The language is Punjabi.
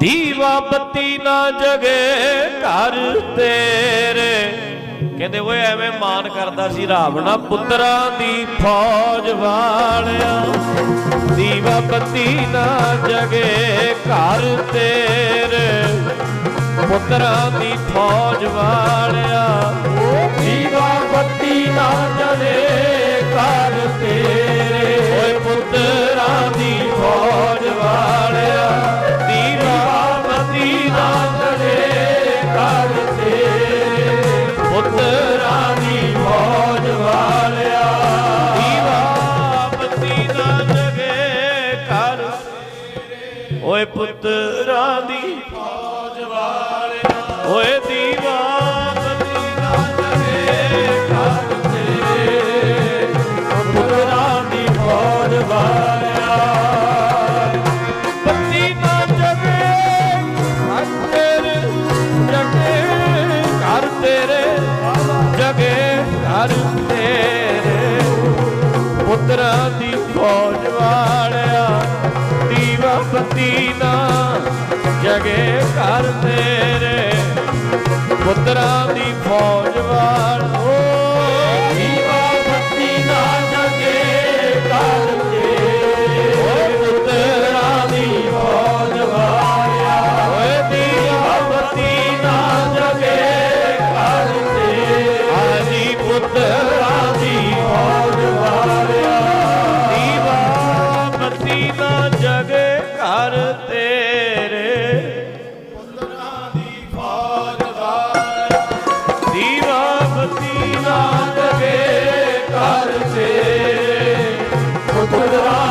ਦੀਵਾ ਬੱਤੀ ਨਾ ਜਗੇ ਘਰ ਤੇਰੇ। ਕਹਿੰਦੇ ਓਏ ਐਵੇਂ ਮਾਨ ਕਰਦਾ ਸੀ ਰਾਵਣਾ ਪੁੱਤਰਾਂ ਦੀ ਫੌਜ ਵਾਲਿਆ। ਦੀਵਾ ਬੱਤੀ ਨਾ ਜਗੇ ਘਰ ਤੇਰੇ। ਪੁੱਤਰਾਂ ਦੀ ਫੌਜ ਵਾਲਿਆ। ਓਏ ਪੁੱਤਰਾਂ ਦੀ ਫੌਜ ਵਾਲਿਆ, ਓਏ ਦੀਵਾ ਬੱਤੀ ਨਾ ਜਗੇ ਘਰ ਤੇਰੇ ਪੁੱਤਰਾਂ ਦੀ ਫੌਜ ਵਾਲਿਆ, ਬੱਤੀ ਜਗੇ ਘਰ ਤੇਰੇ। ਪੁੱਤਰਾਂ ਦੀ ਫੌਜ ਵਾਲੋ ਦੀਵਾ ਬੱਤੀ ਨਾ ਜਗੇ ਘਰ ਤੇਰੇ। ਓਏ ਦੀ ਫੌਜ ਵਾਲਿਆ ਓਏ ਦੀਵਾ ਬੱਤੀ ਨਾ ਜਗੇ ਘਰ ਤੇਰੇ। ਆਜੀ ਪੁੱਤਰਾਂ ਦੀ With